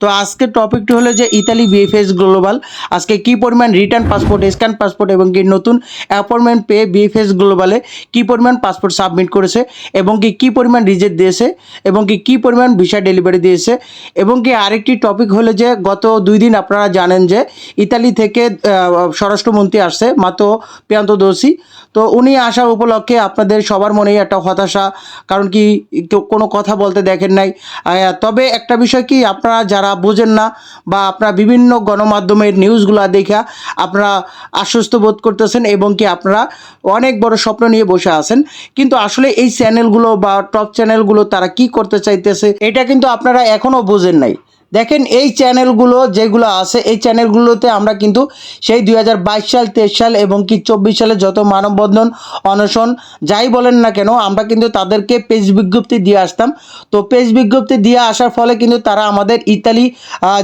তো আজকের টপিকটি হলো যে ইতালি বিএফএস গ্লোবাল আজকে কি পরিমাণ রিটার্ন পাসপোর্ট স্ক্যান পাসপোর্ট এবং কি নতুন অ্যাপয়েন্টমেন্ট পেয়ে বিএফএস গ্লোবালে কি পরিমাণ পাসপোর্ট সাবমিট করেছে এবং কি কি পরিমাণ রিজেক্ট দিয়েছে এবং কি কি পরিমাণ ভিসা ডেলিভারি দিয়েছে এবং কি আরেকটি টপিক হলো যে গত দুই দিন আপনারা জানেন যে ইতালি থেকে স্বরাষ্ট্রমন্ত্রী আসছে মাতো প্রিয়ান্ত দোষী। তো উনি আসা উপলক্ষে আপনাদের সবার মনেই একটা হতাশা, কারণ কি কোনো কথা বলতে দেখেন নাই। তবে একটা বিষয় কি, আপনারা যারা বোঝেন না বা আপনারা বিভিন্ন গণমাধ্যমের নিউজগুলো দেখা আপনারা আশ্বস্ত বোধ করতেছেন এবং কি আপনারা অনেক বড় স্বপ্ন নিয়ে বসে আছেন। কিন্তু আসলে এই চ্যানেলগুলো বা টপ চ্যানেলগুলো তারা কি করতে চাইতেছে, এটা কিন্তু আপনারা এখনও বোঝেন নাই। দেখেন এই চ্যানেলগুলো যেগুলো আছে, এই চ্যানেলগুলোতে আমরা কিন্তু সেই দুই হাজার বাইশ সাল, তেইশ সাল এবং কি চব্বিশ সালে যত মানববন্ধন, অনশন যাই বলেন না কেন, আমরা কিন্তু তাদেরকে পেজ বিজ্ঞপ্তি দিয়ে আসতাম। তো পেজ বিজ্ঞপ্তি দিয়ে আসার ফলে কিন্তু তারা আমাদের ইতালি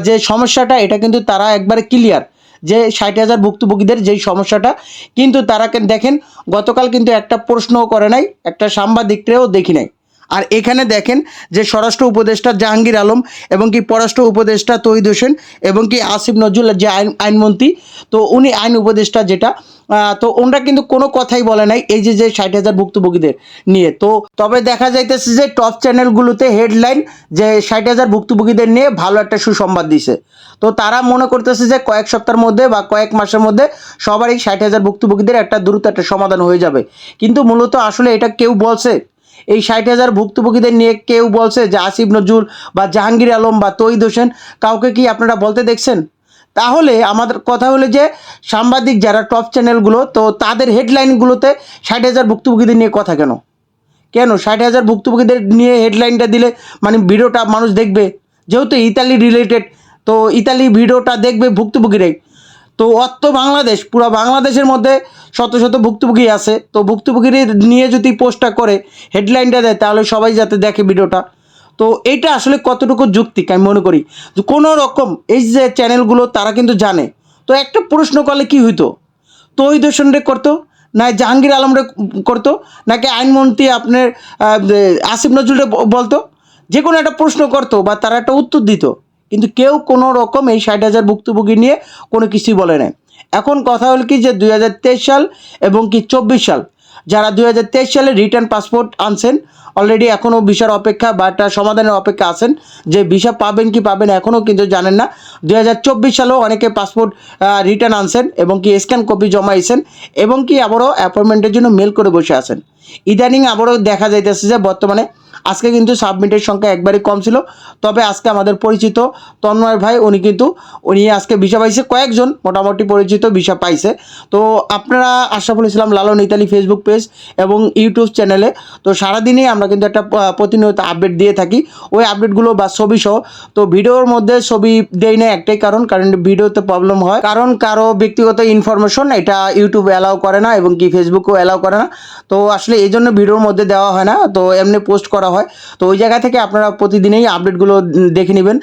যে সমস্যাটা, এটা কিন্তু তারা একবারে ক্লিয়ার যে ষাট হাজার ভুক্তভোগীদের যেই সমস্যাটা, কিন্তু তারা দেখেন, গতকাল কিন্তু একটা প্রশ্নও করে নাই, একটা সাংবাদিকরেও দেখি নাই। আর এখানে দেখেন যে স্বরাষ্ট্র উপদেষ্টা জাহাঙ্গীর আলম এবং কি পররাষ্ট্র উপদেষ্টা তহিদ হোসেন এবং কি আসিফ নজরুল যে আইন আইনমন্ত্রী, তো উনি আইন উপদেষ্টা যেটা তো ওনারা কিন্তু কোনো কথাই বলে নাই এই যে যে ষাট হাজার ভুক্তভোগীদের নিয়ে। তো তবে দেখা যাইতেছে যে টপ চ্যানেলগুলোতে হেডলাইন যে ষাট হাজার ভুক্তভোগীদের নিয়ে ভালো একটা সুসংবাদ দিছে। তো তারা মনে করতেছে যে কয়েক সপ্তাহের মধ্যে বা কয়েক মাসের মধ্যে সবারই ষাট হাজার ভুক্তভোগীদের একটা দ্রুত একটা সমাধান হয়ে যাবে। কিন্তু মূলত আসলে এটা কেউ বলছে এই ষাট হাজার ভুক্তভোগীদের নিয়ে কেউ বলছে যে আসিফ নজরুল বা জাহাঙ্গীর আলম বা তৈদ হোসেন কাউকে কি আপনারা বলতে দেখছেন? তাহলে আমাদের কথা হলো যে সাংবাদিক যারা টপ চ্যানেলগুলো তো তাদের হেডলাইনগুলোতে ষাট হাজার ভুক্তভোগীদের নিয়ে কথা কেন? কেন ষাট হাজার ভুক্তভোগীদের নিয়ে হেডলাইনটা দিলে মানে ভিডিওটা মানুষ দেখবে? যেহেতু ইতালি রিলেটেড তো ইতালি ভিডিওটা দেখবে ভুক্তভোগীরাই। তো অত বাংলাদেশ, পুরো বাংলাদেশের মধ্যে শত শত ভুক্তভোগী আছে। তো ভুক্তভোগীর নিয়ে যদি পোস্টটা করে, হেডলাইনটা দেয়, তাহলে সবাই যাতে দেখে ভিডিওটা। তো এটা আসলে কতটুকু যুক্তিক আমি মনে করি? কোনো রকম এই যে চ্যানেলগুলো, তারা কিন্তু জানে। তো একটা প্রশ্ন করলে কি হইতো? হোসেন রে করতো? না জাহাঙ্গীর আলম রে করতো? নাকি আইনমন্ত্রী আপনার আসিফ নজরুল রে বলতো? যে কোনো একটা প্রশ্ন করতো বা তারা একটা উত্তর দিত। কিন্তু কেউ কোনো রকম এই ষাট হাজার ভুক্তভোগী নিয়ে কোনো কিছুই বলে নাই। এখন কথা হল কি যে দুই হাজার তেইশ সাল এবং কি চব্বিশ সাল। যারা দুই হাজার তেইশ সালে রিটার্ন পাসপোর্ট আনছেন অলরেডি এখনও ভিসার অপেক্ষা বা একটা সমাধানের অপেক্ষা আছেন, যে ভিসা পাবেন কি পাবেন এখনও কিন্তু জানেন না। দুই হাজার চব্বিশ সালেও অনেকে পাসপোর্ট রিটার্ন আনছেন এবং কি স্ক্যান কপি জমাইছেন এবং কি আবারও অ্যাপয়েন্টমেন্টের জন্য মেল করে বসে আছেন। ইদানিং আবারও দেখা যাইতেছে যে বর্তমানে আজকে কিন্তু সাবমিটের সংখ্যা একবারই কম ছিল। তবে আজকে আমাদের পরিচিত তন্ময় ভাই, উনি কিন্তু, উনি আজকে ভিসা পাইছে, কয়েকজন মোটামুটি পরিচিত ভিসা পাইছে। তো আপনারা Ashraful Islam Lalon Italy Facebook page এবং ইউটিউব চ্যানেলে তো সারাদিনই আমরা কিন্তু একটা প্রতিনিয়ত আপডেট দিয়ে থাকি। ওই আপডেটগুলো বা ছবি সহ। তো ভিডিওর মধ্যে ছবি দেই না একটাই কারণ কারণ ভিডিওতে প্রবলেম হয়। কারণ কারও ব্যক্তিগত ইনফরমেশন এটা ইউটিউব অ্যালাউ করে না এবং কি ফেসবুকও অ্যালাউ করে না। তো আসলে এই জন্য ভিডিওর মধ্যে দেওয়া হয় না। তো এমনি পোস্ট করা হয়। তো ওই জায়গা থেকে আপনারা প্রতিদিনেই আপডেটগুলো দেখে নেবেন।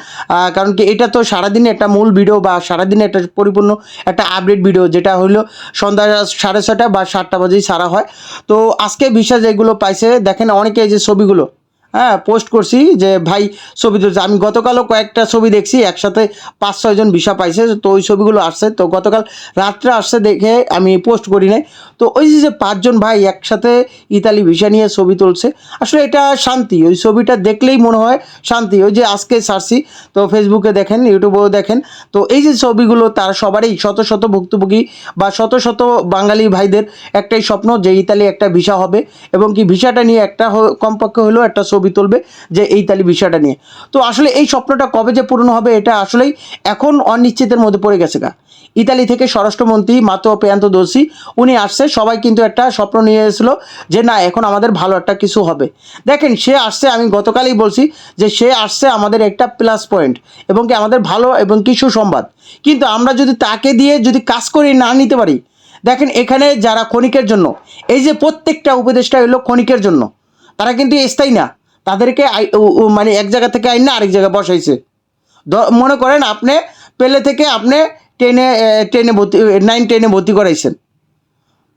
কারণ কি এটা তো সারাদিনে একটা মূল ভিডিও বা সারাদিনে একটা পরিপূর্ণ একটা আপডেট ভিডিও যেটা হলো সন্ধ্যা সাড়ে ছটা বা সাতটা বাজেই সারা হয়। তো আজকে ভিসা যেগুলো পাইছে। দেখেন অনেকে যে ছবিগুলো হ্যাঁ পোস্ট করছি যে, ভাই, ছবি তুলছে। আমি গতকালও কয়েকটা ছবি দেখছি, একসাথে পাঁচ ছয়জন ভিসা পাইছে, তো ওই ছবিগুলো আসছে। তো গতকাল রাত্রে আসছে দেখে আমি পোস্ট করি নাই। তো ওই যে পাঁচজন ভাই একসাথে ইতালি ভিসা নিয়ে ছবি তুলছে, আসলে এটা শান্তি, ওই ছবিটা দেখলেই মনে হয় শান্তি। ওই যে আজকে সারছি তো ফেসবুকে দেখেন ইউটিউবেও দেখেন, তো এই যে ছবিগুলো তার সবারই শত শত ভুক্তভোগী বা শত শত বাঙালি ভাইদের একটাই স্বপ্ন যে ইতালি একটা ভিসা হবে এবং কি ভিসাটা নিয়ে একটা কমপক্ষে হলেও একটা ছবি তুলবে যে ইতালি ভিসাটা নিয়ে। তো আসলে এই স্বপ্নটা কবে যে পূরণ হবে এটা আসলেই এখন অনিশ্চিতের মধ্যে পড়ে গেছে গা। ইতালি থেকে স্বরাষ্ট্রমন্ত্রী মাতো পেয়ান্ত দোষী। উনি আসছে, সবাই কিন্তু একটা স্বপ্ন নিয়ে এসেছিল যে না, এখন আমাদের ভালো একটা কিছু হবে। দেখেন, সে আসছে, আমি গতকালই বলছি যে সে আসছে আমাদের একটা প্লাস পয়েন্ট এবং কি আমাদের ভালো এবং কি সুসংবাদ। কিন্তু আমরা যদি তাকে দিয়ে যদি কাজ করে না নিতে পারি, দেখেন এখানে যারা ক্ষণিকের জন্য, এই যে প্রত্যেকটা উপদেশটা হলো ক্ষণিকের জন্য, তারা কিন্তু স্থায়ী না। তাদেরকে মানে এক জায়গা থেকে আইন না, আরেক জায়গায় বসাইছে। মনে করেন আপনি, পেলে থেকে আপনি টেনে টেনে ভর্তি নাইন টেনে ভর্তি করাইছেন।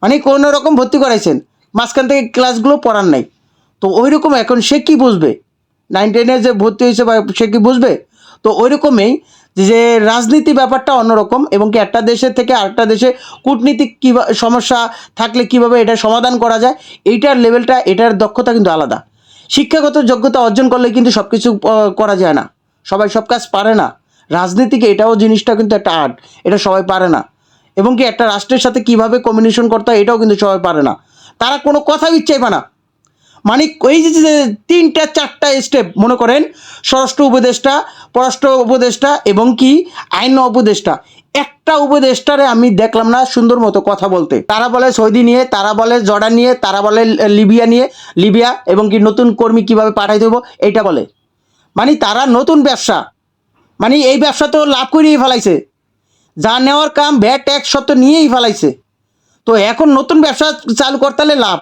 মানে কোনো রকম ভর্তি করাইছেন। মাঝখান থেকে ক্লাসগুলো পড়ার নাই। তো ওই রকম এখন সে কী বুঝবে? নাইন টেনে যে ভর্তি হয়েছে বা সে কি বুঝবে? তো ওই রকমই যে রাজনীতি ব্যাপারটা অন্যরকম এবং কি একটা দেশের থেকে আরেকটা দেশে কূটনীতিক কীভাবে সমস্যা থাকলে কীভাবে এটা সমাধান করা যায়, এইটার লেভেলটা এটার দক্ষতা কিন্তু আলাদা। শিক্ষাগত যোগ্যতা অর্জন করলে কিন্তু সব কিছু করা যায় না। সবাই সব কাজ পারে না। রাজনীতিকে এটাও জিনিসটা কিন্তু একটা আর্ট, এটা সবাই পারে না। এবং কি একটা রাষ্ট্রের সাথে কীভাবে কমিউনিকেশন করতে হয় এটাও কিন্তু সবাই পারে না। তারা কোনো কথাই চাইবে না। মানে যে যে তিনটা, চারটা স্টেপ মনে করেন স্বরাষ্ট্র উপদেষ্টা, পররাষ্ট্র উপদেষ্টা এবং কি আইন উপদেষ্টা, একটা উপদেষ্টারে আমি দেখলাম না সুন্দর মতো কথা বলতে। তারা বলে সৌদি নিয়ে, তারা বলে জর্ডান নিয়ে, তারা বলে লিবিয়া নিয়ে, লিবিয়া এবং কি নতুন কর্মী কীভাবে পাঠাই দেবো এটা বলে। মানে তারা নতুন ব্যবসা মানে এই ব্যবসা তো লাভ করিয়ে ফেলাইছে। যা নেওয়ার কাম ভ্যাট ট্যাক্স তো নিয়েই ফেলাইছে। তো এখন নতুন ব্যবসা চালু করতে হলে লাভ।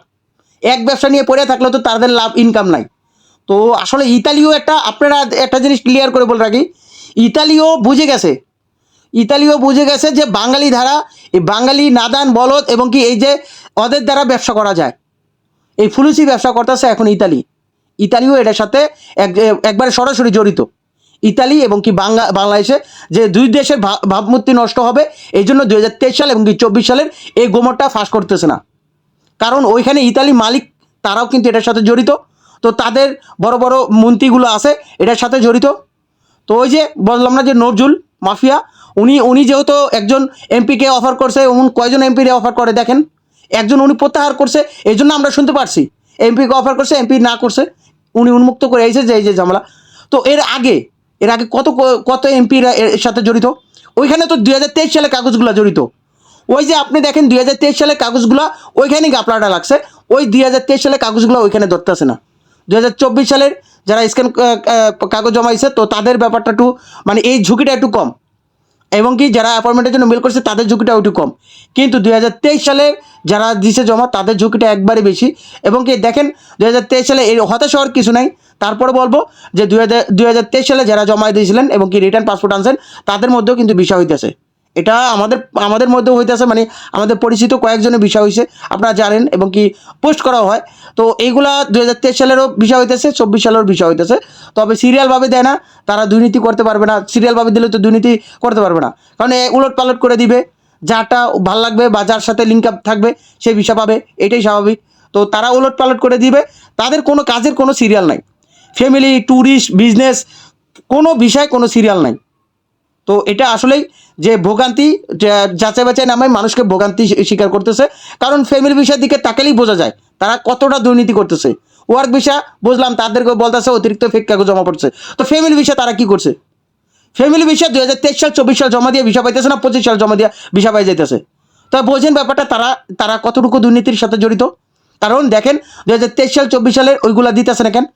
এক ব্যবসা নিয়ে পড়ে থাকলে তো তাদের লাভ ইনকাম নাই। তো আসলে ইতালিও একটা, আপনারা একটা জিনিস ক্লিয়ার করে বলে রাখি। ইতালিও বুঝে গেছে। ইতালিও বুঝে গেছে যে বাঙালি ধারা, এই বাঙালি নাদান, বলদ এবং কি এই যে ওদের দ্বারা ব্যবসা করা যায়। এই ফুলুসি ব্যবসা করতেছে এখন ইতালি। ইতালিও এটার সাথে এক, একবারে সরাসরি জড়িত। ইতালি এবং কি বাংলা বাংলাদেশে যে দুই দেশের ভাব- ভাবমূর্তি নষ্ট হবে, এই জন্য দুই হাজার তেইশ সাল এবং কি চব্বিশ সালের এই গোমরটা ফাঁস করতেছে না। কারণ ওইখানে ইতালি মালিক, তারাও কিন্তু এটার সাথে জড়িত। তো তাদের বড় বড় মন্ত্রীগুলো আছে, এটার সাথে জড়িত। তো ওই যে বললাম না যে নজরুল মাফিয়া, উনি উনি যেহেতু একজন এমপিকে অফার করছে উনি কয়জন এমপিরে অফার করে দেখেন। একজন উনি প্রত্যাহার করছে, এই জন্য আমরা শুনতে পারছি। এমপিকে অফার করছে, এমপি না করছে, উনি উন্মুক্ত করে এসেছে, এই যে ঝামেলা। তো এর আগে এর আগে কত কত এমপিরা এর সাথে জড়িত? ওইখানে তো দুই হাজার তেইশ সালে কাগজগুলো জড়িত। ওই যে আপনি দেখেন দুই হাজার তেইশ সালে কাগজগুলো ওইখানে গাপলাটা লাগছে। ওই দুই হাজার তেইশ সালে কাগজগুলো ওইখানে ধরতেছে না। দু হাজার চব্বিশ সালের যারা স্ক্যান কাগজ জমাইছে, তো তাদের ব্যাপারটা একটু মানে এই ঝুঁকিটা একটু কম। এবং কি যারা অ্যাপয়েন্টমেন্টের জন্য মেল করছে, তাদের ঝুঁকিটা একটু কম। কিন্তু দুই হাজার তেইশ সালে যারা দিছে জমা, তাদের ঝুঁকিটা একবারই বেশি। এবং কি দেখেন দু হাজার তেইশ সালে এই হতাশ হওয়ার কিছু নাই। তারপরে বলব যে দুই সালে যারা জমা দিয়েছিলেন এবং কি রিটার্ন পাসপোর্ট আনছেন, তাদের মধ্যেও কিন্তু বিষয় হইতেছে। এটা আমাদের আমাদের মধ্যেও হইতেছে মানে আমাদের পরিচিত কয়েকজনের বিষয় হয়েছে আপনারা জানেন এবং কি পোস্ট করা হয়। তো এইগুলা দু হাজার তেইশ সালেরও বিষয় হইতেছে, চব্বিশ সালেরও বিষয় হইতেছে। তবে সিরিয়ালভাবে দেয় না, তারা দুর্নীতি করতে পারবে না। সিরিয়ালভাবে দিলে তো দুর্নীতি করতে পারবে না। কারণ এ উলট পালট করে দিবে যাটা ভালো লাগবে বা যার সাথে লিঙ্ক আপ থাকবে, সে বিষয় পাবে, এটাই স্বাভাবিক। তো তারা উলট পালট করে দিবে, তাদের কোনো কাজের কোনো সিরিয়াল নাই। ফ্যামিলি ট্যুরিস্ট বিজনেস কোনো বিষয় কোনো সিরিয়াল নাই। তো এটা আসলেই যে ভোগান্তি যাচাই বাছাই নামে মানুষকে ভোগান্তি স্বীকার করতেছে। কারণ ফ্যামিলি বিষয়ের দিকে তাকালেই বোঝা যায়, তারা কতটা দুর্নীতি করতেছে। ওয়ার্ক বিষয় বুঝলাম তাদেরকে বলতেছে, অতিরিক্ত ফেক কাগজ জমা পড়ছে। তো ফ্যামিলি বিষয় তারা কি করছে? ফ্যামিলি বিষয় দুই হাজার তেইশ সাল, চব্বিশ সাল জমা দিয়ে ভিসা পাইতেছে না, পঁচিশ সাল জমা দিয়ে ভিসা পাই যাইতেছে? তো বোঝেন ব্যাপারটা, তারা তারা কতটুকু দুর্নীতির সাথে জড়িত? কারণ দেখেন, দুই হাজার তেইশ সাল, চব্বিশ সালের ওইগুলা দিতেছে না কেন?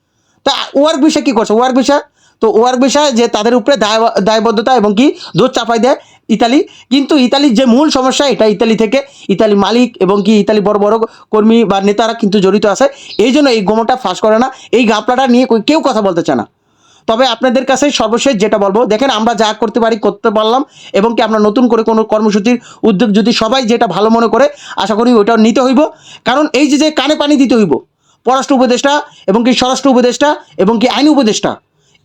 তা ওয়ার্ক বিষয় কী করছে? ওয়ার্ক বিষয় তো ওয়ার্ক বিষয় যে তাদের উপরে দায় দায়বদ্ধতা এবং কি দোষ চাপাই দেয় ইতালি। কিন্তু ইতালির যে মূল সমস্যা, এটা ইতালি থেকে ইতালি মালিক এবং কি ইতালি বড় বড় কর্মী বা নেতারা কিন্তু জড়িত আছে। এই জন্য এই গোমটা ফাঁস করে না। এই গাপলাটা নিয়ে কেউ কথা বলতে চায় না। তবে আপনাদের কাছে সর্বশেষ যেটা বলব, দেখেন আমরা যা করতে পারি করতে পারলাম এবং কি আমরা নতুন করে কোনো কর্মসূচির উদ্যোগ যদি সবাই যেটা ভালো মনে করে, আশা করি ওইটাও নিতে হইব। কারণ এই যে যে কানে পানি দিতে হইব, পররাষ্ট্র উপদেষ্টা এবং কি স্বরাষ্ট্র উপদেষ্টা এবং কি আইন উপদেষ্টা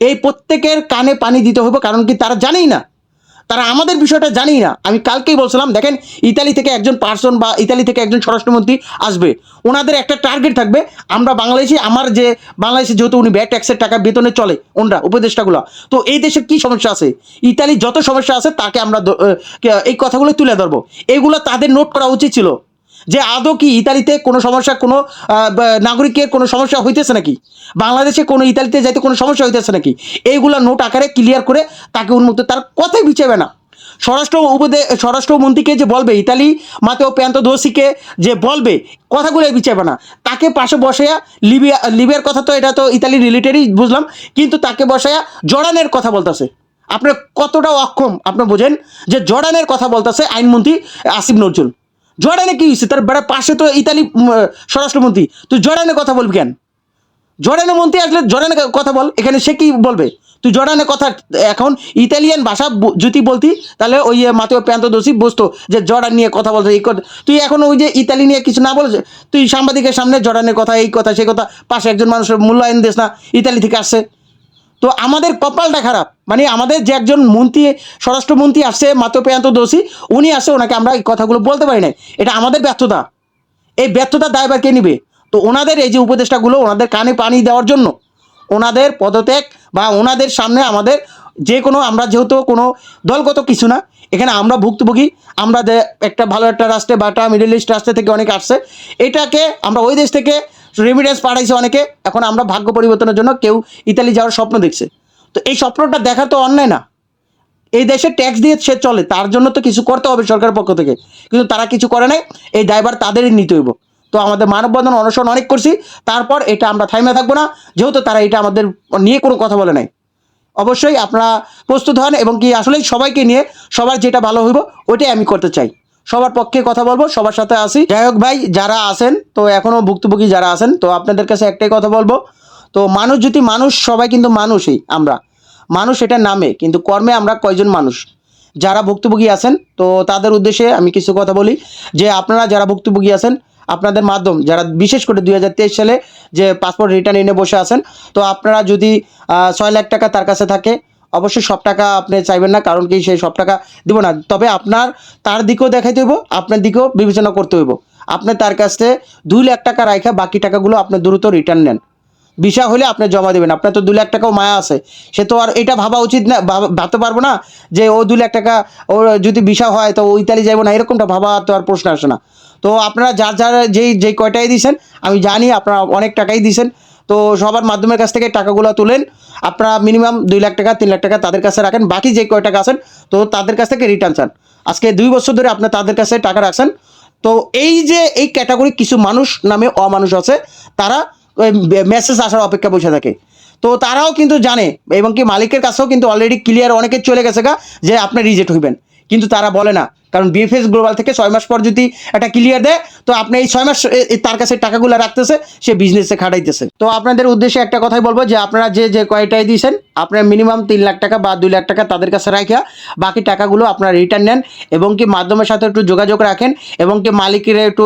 এই প্রত্যেকের কানে পানি দিতে হইব, কারণ কি তারা জানেই না। তারা আমাদের বিষয়টা জানেই না। আমি কালকেই বলছিলাম, দেখেন, ইতালি থেকে একজন পার্সন বা ইতালি থেকে একজন স্বরাষ্ট্রমন্ত্রী আসবে। ওনাদের একটা টার্গেট থাকবে। আমরা বাংলাদেশি, আমার যে, বাংলাদেশে যেহেতু উনি ব্যাট ট্যাক্সের টাকা বেতনে চলে, ওনরা, উপদেষ্টাগুলো। তো এই দেশে কি সমস্যা আছে? ইতালি যত সমস্যা আছে, তাকে আমরা এই কথাগুলো তুলে ধরবো। এগুলো তাদের নোট করা উচিত ছিল। যে আদৌ কি ইতালিতে কোনো সমস্যা, কোনো নাগরিকের কোনো সমস্যা হইতেছে নাকি? বাংলাদেশে কোনো ইতালিতে যাইতে কোনো সমস্যা হইতেছে নাকি? এইগুলা নোট আকারে ক্লিয়ার করে তাকে উন্মুক্ত, তার কথাই বিচাবে না। স্বরাষ্ট্র উপদে, স্বরাষ্ট্রমন্ত্রীকে যে বলবে, ইতালি মাতেও প্যান্ত দোষীকে যে বলবে, কথাগুলো বিচাবে না। তাকে পাশে বসাইয়া লিবিয়া, লিবিয়ার কথা তো এটা তো ইতালি রিলেটেডই বুঝলাম, কিন্তু তাকে বসাইয়া জর্ডানের কথা বলতেছে। আপনার কতটা অক্ষম আপনি বোঝেন, যে জর্ডানের কথা বলতেছে আইনমন্ত্রী আসিফ নজরুল। জর্ডানে কি হয়েছে তার বেড়া পাশে তো ইতালি স্বরাষ্ট্রমন্ত্রী। তুই জর্ডানের কথা বলবি কেন? জর্ডানের মন্ত্রী আসলে জর্ডানের কথা বল। এখানে সে কি বলবে? তুই জর্ডানের কথা, এখন ইতালিয়ান ভাষা যদি বলতি, তাহলে ওই মাতেও প্যান্ত দোষী বুঝতো যে জর্ডান নিয়ে কথা বলতো এই কথা তুই এখন ওই যে ইতালি নিয়ে কিছু না বলছে তুই সাংবাদিকের সামনে জর্ডানের কথা, এই কথা সেই কথা, পাশে একজন মানুষের মূল্যায়ন দিস না, ইতালি থেকে আসছে। তো আমাদের কপালটা খারাপ। মানে আমাদের যে একজন মন্ত্রী, স্বরাষ্ট্রমন্ত্রী আসছে মাতো পেয়ান্ত দোষী, উনি আসছে, ওনাকে আমরা এই কথাগুলো বলতে পারি না এটা আমাদের ব্যর্থতা। এই ব্যর্থতার দায়বার কে নিবে? তো ওনাদের এই যে উপদেষ্টাগুলো, ওনাদের কানে পানি দেওয়ার জন্য, ওনাদের পদত্যাগ বা ওনাদের সামনে আমাদের যে কোনো, আমরা যেহেতু কোনো দলগত কিছু না, এখানে আমরা ভুক্তভোগী, আমরা একটা ভালো একটা রাষ্ট্রে বা একটা মিডল ইস্ট রাষ্ট্র থেকে অনেক আসছে, এটাকে আমরা ওই দেশ থেকে রেমিডেন্স পাঠাইছে অনেকে। এখন আমরা ভাগ্য পরিবর্তনের জন্য কেউ ইতালি যাওয়ার স্বপ্ন দেখছে। তো এই স্বপ্নটা দেখা তো অন্যায় না। এই দেশে ট্যাক্স দিয়ে সে চলে, তার জন্য তো কিছু করতে হবে সরকারের পক্ষ থেকে। কিন্তু তারা কিছু করে নাই, এই দায়ভার তাদেরই নিতে হইব। তো আমাদের মানববন্ধন অনশন অনেক করছি, তারপর এটা আমরা থাইমে থাকব না, যেহেতু তারা এটা আমাদের নিয়ে কোনো কথা বলে নাই। অবশ্যই আপনারা প্রস্তুত হন এবং কি আসলেই সবাইকে নিয়ে সবার যেটা ভালো হইব, ওইটাই আমি করতে চাই। সবার পক্ষে কথা বলব, সবার সাথে আসি। যাই হোক ভাই, যারা আছেন, তো এখনও ভুক্তভোগী যারা আছেন, তো আপনাদের কাছে একটাই কথা বলব। তো মানুষ যদি মানুষ, সবাই কিন্তু মানুষই আমরা। মানুষ এটা নামে, কিন্তু কর্মে আমরা কয়জন মানুষ? যারা ভুক্তভোগী আছেন, তো তাদের উদ্দেশ্যে আমি কিছু কথা বলি। যে আপনারা যারা ভুক্তভোগী আছেন, আপনাদের মাধ্যম, যারা বিশেষ করে দুই হাজার তেইশ সালে যে পাসপোর্ট রিটার্ন এনে বসে আছেন, তো আপনারা যদি ছয় লাখ টাকা তার কাছে থাকে অবশ্যই সব টাকা আপনি চাইবেন না, কারণ কি সেই সব টাকা দিব না। তবে আপনার, তার দিকেও দেখাইতে হইব, আপনার দিকেও বিবেচনা করতে হইব। আপনি তার কাছে দুই লাখ টাকা রাখা বাকি টাকাগুলো আপনি দ্রুত রিটার্ন নেন। বিষয় হলে আপনি জমা দেবেন। আপনার তো দু লাখ টাকাও মায়া আছে। সে তো আর এটা ভাবা উচিত না ভাবতে পারব না যে ও দু লাখ টাকা, ওর যদি বিষয় হয় তো ও ইতালি যাব না, এরকমটা ভাবা তো আর প্রশ্ন আসে না। তো আপনারা যার যার যেই যেই কয়টাই দিয়েছেন আমি জানি আপনারা অনেক টাকাই দিয়েছেন তো সবার মাধ্যমের কাছ থেকে টাকাগুলো তুলেন। আপনারা মিনিমাম দুই লাখ টাকা, তিন লাখ টাকা তাদের কাছে রাখেন। বাকি যে কয় টাকা আছেন, তো তাদের কাছ থেকে রিটার্ন চান। আজকে দুই বছর ধরে আপনার তাদের কাছে টাকা রাখছেন। তো এই যে এই ক্যাটাগরি কিছু মানুষ নামে অমানুষ আছে, তারা মেসেজ আসার অপেক্ষা বসে থাকে। তো তারাও কিন্তু জানে, এবং কি মালিকের কাছেও কিন্তু অলরেডি ক্লিয়ার অনেকে চলে গেছে গা, যে আপনি রিজেক্ট হইবেন। কিন্তু তারা বলে না। কারণ বিএফএস গ্লোবাল থেকে ছয় মাস পর যদি একটা ক্লিয়ার দেয়, তো আপনি এই ছয় মাস তার কাছে টাকাগুলো রাখতেছে, সে বিজনেসে খাটাইতেছে। তো আপনাদের উদ্দেশ্যে একটা কথাই বলব যে, আপনারা যে যে কয়টাই দিয়েছেন, আপনার মিনিমাম তিন লাখ টাকা বা দুই লাখ টাকা তাদের কাছে রাখা বাকি টাকাগুলো আপনারা রিটার্ন নেন এবং কি মাধ্যমের সাথে একটু যোগাযোগ রাখেন এবং কি মালিকের একটু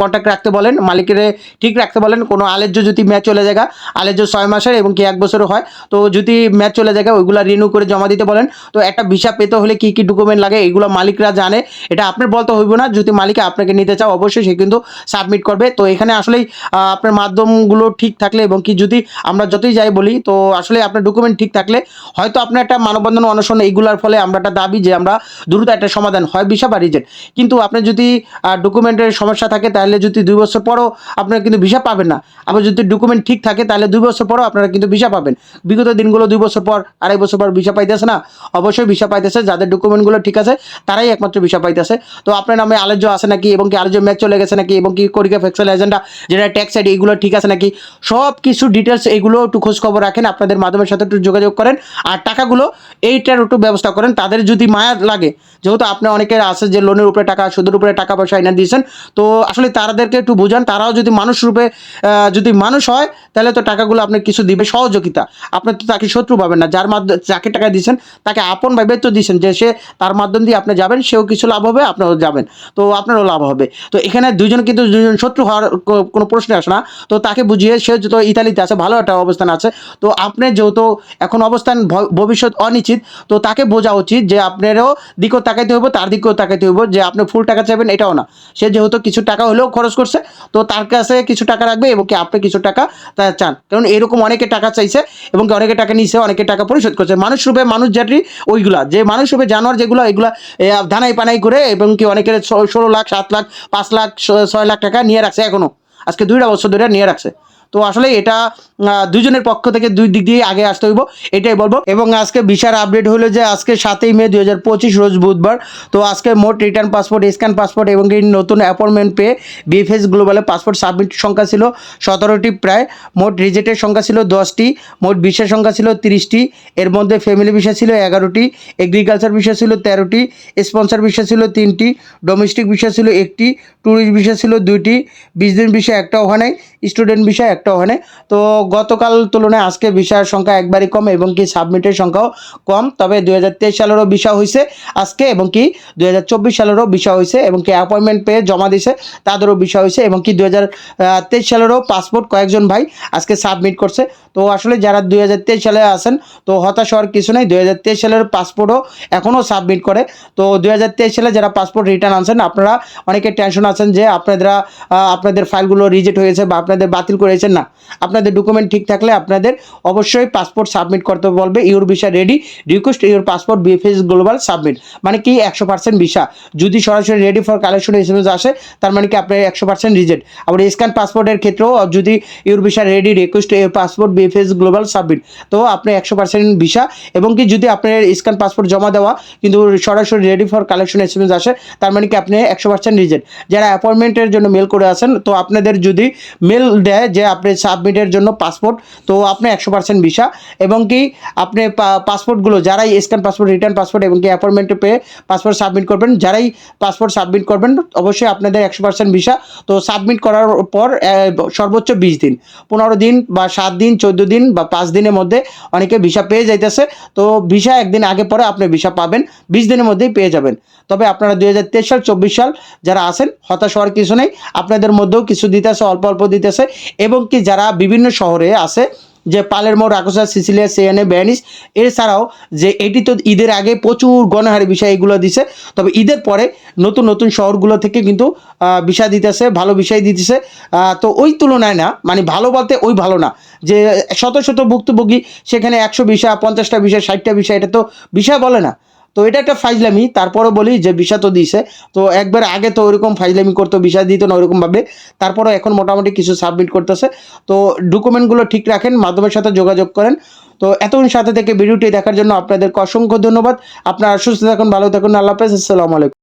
কন্ট্যাক্ট রাখতে বলেন, মালিকের ঠিক রাখতে বলেন, কোনো আলেজ্য যদি ম্যাচ চলে যায় আলেজ্য ছয় মাসের এবং কি এক বছরও হয়, তো যদি ম্যাচ চলে যায় ওইগুলো রিনিউ করে জমা দিতে বলেন, তো একটা ভিসা পেতে হলে কি কি ডকুমেন্ট লাগে, এগুলো মালিকরা জানে এটা আপনার বলতে হইব না। যদি মালিক আপনাকে নিতে চাও, অবশ্যই সে কিন্তু সাবমিট করবে। তো এখানে আসলেই আপনার মাধ্যমগুলো ঠিক থাকলে এবং কি যদি আমরা যতই যাই বলি, তো আসলে আপনার ডকুমেন্ট ঠিক থাকলে, হয়তো আপনার একটা মানববন্ধন অনশন এইগুলোর ফলে আমরা একটা দাবি যে আমরা দ্রুত একটা সমাধান হয় ভিসা বা রিজেক্ট কিন্তু আপনার যদি ডকুমেন্টের সমস্যা থাকে, তাহলে যদি দুই বছর পরও আপনারা কিন্তু ভিসা পাবেন না। আবার যদি ডকুমেন্ট ঠিক থাকে, তাহলে দুই বছর পরও আপনারা কিন্তু ভিসা পাবেন। বিগত দিনগুলো দুই বছর পর, আড়াই বছর পর ভিসা পাইতেছে না। অবশ্যই ভিসা পাইতেছে, যাদের ডকুমেন্টগুলো ঠিক আছে, তারাই একমাত্র ভিসা পাইতেছে। তো আপনার নামে আলোচ্য আছে নাকি এবং কি আলোচ্য ম্যাচ চলে গেছে নাকি এবং কি করিকা ফেক্সেল এজেন্ডা যেটা ট্যাক্স আইডি এগুলো ঠিক আছে নাকি সব কিছু ডিটেলস এগুলো একটু খোঁজ খবর রাখেন, আপনাদের মাধ্যমের সাথে একটু যোগাযোগ করেন। আর টাকাগুলো এইটার একটু ব্যবস্থা করেন, তাদের যদি মায়া লাগে, যেহেতু আপনি অনেকের আছে যে লোনের উপরে টাকা, সুদের উপরে টাকা পয়সা এনে দিয়েছেন, তো আসলে তাদেরকে একটু বোঝান, তারাও যদি মানুষ রূপে যদি মানুষ হয়, তাহলে তো টাকাগুলো আপনি কিছু দিবে, সহযোগিতা। আপনি তো তাকে শত্রু পাবেন না, যার মাধ্যমে, যাকে টাকা দিয়েছেন, তাকে আপন ভাবে তো দিয়েছেন যে সে তার মাধ্যম দিয়ে আপনি যাবেন, সেও কিছু লাভ হবে আপনারও যাবেন। তো আপনারও লাভ হবে। তো এখানে দুজন কিন্তু দুজন শত্রু হওয়ার কোনো প্রশ্ন আসে না। তো তাকে বুঝিয়ে সে যেহেতু ইতালিতে আছে, ভালো একটা অবস্থান আছে, তো আপনি যেহেতু এখন অবস্থান ভবিষ্যৎ অনিশ্চিত, তো তাকে বোঝা উচিত যে আপনারও দিকেও তাকাইতে হইব, তার দিকেও তাকাইতে হইব, যে আপনি ফুল টাকা চাইবেন, এটাও না। সে যেহেতু কিছু টাকা হলেও খরচ করছে, তো তার কাছে কিছু টাকা রাখবে এবং কি আপনি কিছু টাকা চান। কারণ এরকম অনেকে টাকা চাইছে এবং অনেকে টাকা নিছে, অনেকে টাকা পরিশোধ করছে। মানুষ রূপে মানুষ জাতি ওইগুলা, যে মানুষ রূপে জানোয়ার যেগুলো, এগুলা ধানাই পানাই করে এবং কি অনেকের ষোলো লাখ, সাত লাখ, পাঁচ লাখ ছয় লাখ টাকা নিয়ে রাখছে এখনও। আজকে দুইটা বছর ধরে নিয়ে রাখছে। তো আসলে এটা দুজনের পক্ষ থেকে দুই দিক দিয়ে আগে আসতে হইব, এটাই বলব। এবং আজকে বিশার আপডেট হলো যে আজকে সাতই মে দুই হাজার পঁচিশ রোজ বুধবার, তো আজকে মোট রিটার্ন পাসপোর্ট স্ক্যান পাসপোর্ট এবং নতুন অ্যাপয়েন্টমেন্ট পেয়ে বিএফএস গ্লোবালে পাসপোর্ট সাবমিট সংখ্যা ছিল সতেরোটি প্রায়, মোট রিজেক্টের সংখ্যা ছিল দশটি, মোট বিষয়ের সংখ্যা ছিল তিরিশটি, এর মধ্যে ফ্যামিলি বিষয় ছিল এগারোটি এগ্রিকালচার বিষয় ছিল তেরোটি স্পন্সর বিষয় ছিল তিনটি ডোমেস্টিক বিষয় ছিল একটি ট্যুরিস্ট বিষয় ছিল দুইটি বিজনেস বিষয় একটা ওখানে স্টুডেন্ট বিষয় একটা ওখানে। তো গতকাল তুলনায় আজকে বিষয়ের সংখ্যা একবারই কম এবং কি সাবমিটের সংখ্যাও কম। তবে দুই হাজার তেইশ সালেরও বিষয় হয়েছে আজকে এবং কি দুই হাজার চব্বিশ সালেরও বিষয় হয়েছে এবং কি অ্যাপয়েন্টমেন্ট পেয়ে জমা দিছে, তাদেরও বিষয় হয়েছে এবং কি দুই হাজার তেইশ সালেরও পাসপোর্ট কয়েকজন ভাই আজকে সাবমিট করছে। তো আসলে যারা দুই হাজার তেইশ সালে আছেন, তো হতাশ হওয়ার কিছু নেই। দুই হাজার তেইশ সালের পাসপোর্টও এখনও সাবমিট করে। তো দুই হাজার তেইশ সালে যারা পাসপোর্ট রিটার্ন আনছেন, আপনারা অনেকে টেনশন আছেন যে আপনারা আপনাদের ফাইলগুলো রিজেক্ট হয়েছে বা আপনাদের বাতিল করেছেন না। আপনাদের ডকুমেন্ট ঠিক থাকলে আপনাদের অবশ্যই পাসপোর্ট সাবমিট করতে বলবে। Your visa ready request your passport VFS global submit মানে কি একশো পার্সেন্ট ভিসা যদি সরাসরি রেডি ফর কালেকশন এস আসে, তার মানে কি আপনার একশো পার্সেন্ট রিজেক্ট আবার স্ক্যান পাসপোর্টের ক্ষেত্রেও যদি your visa ready request your passport VFS global submit তো আপনি একশো পার্সেন্ট ভিসা এবং কি যদি আপনার স্ক্যান পাসপোর্ট জমা দেওয়া, কিন্তু সরাসরি রেডি ফর কালেকশন এস আসে, তার মানে কি আপনি একশো পার্সেন্ট রিজেক্ট যারা অ্যাপয়েন্টমেন্টের জন্য মেল করে আসেন তো আপনাদের যদি মেল দেয় যে আপনি সাবমিটের জন্য পাসপোর্ট তো আপনি একশো পার্সেন্ট ভিসা এবং কি আপনি পাসপোর্টগুলো যারাই স্ক্যান পাসপোর্ট রিটার্ন পাসপোর্ট এবং কি অ্যাপয়েন্টমেন্ট পেয়ে পাসপোর্ট সাবমিট করবেন, যারাই পাসপোর্ট সাবমিট করবেন, অবশ্যই আপনাদের একশো পার্সেন্ট ভিসা তো সাবমিট করার পর সর্বোচ্চ বিশ দিন, পনেরো দিন বা সাত দিন, চোদ্দ দিন বা পাঁচ দিনের মধ্যে অনেকে ভিসা পেয়ে যাইতেছে, তো ভিসা একদিন আগে পরে আপনি ভিসা পাবেন, বিশ দিনের মধ্যেই পেয়ে যাবেন। তবে আপনারা দুই হাজার তেইশ সাল, চব্বিশ সাল যারা আছেন, হতাশ হওয়ার কিছু নেই, আপনাদের মধ্যেও কিছু দিতে দিতেছে অল্প অল্প দিতেছে। এবং কি যারা বিভিন্ন শহরে আছে, যে পালেরমো রাকোসা, সিসিলিয়া, সিয়ানে ব্যানিস এছাড়াও যে এটি তো ঈদের আগে প্রচুর গণহারি বিষয় এগুলো দিছে। তবে ঈদের পরে নতুন নতুন শহরগুলো থেকে কিন্তু বিষয় দিতেছে, ভালো বিষয় দিতেছে। তো ওই তুলনায় না মানে ভালো বলতে ওই ভালো না। যে শত শত ভুক্তভোগী, সেখানে একশো বিষয় পঞ্চাশটা বিষয় ষাটটা বিষয় এটা তো বিষয় বলে না। তো এটা একটা ফাইজলামি, তারপরও বলি যে বিষা তো দিছে তো একবার আগে তো ওইরকম ফাইজলামি করতো, বিষা দিত না ওইরকমভাবে তারপরও এখন মোটামুটি কিছু সাবমিট করতেছে। তো ডকুমেন্টগুলো ঠিক রাখেন, মাধ্যমের সাথে যোগাযোগ করেন। তো এতক্ষণ সাথে থেকে ভিডিওটি দেখার জন্য আপনাদেরকে অসংখ্য ধন্যবাদ। আপনারা সুস্থ থাকুন, ভালো থাকুন, আল্লাহ হাফেজ, আসসালামু আলাইকুম।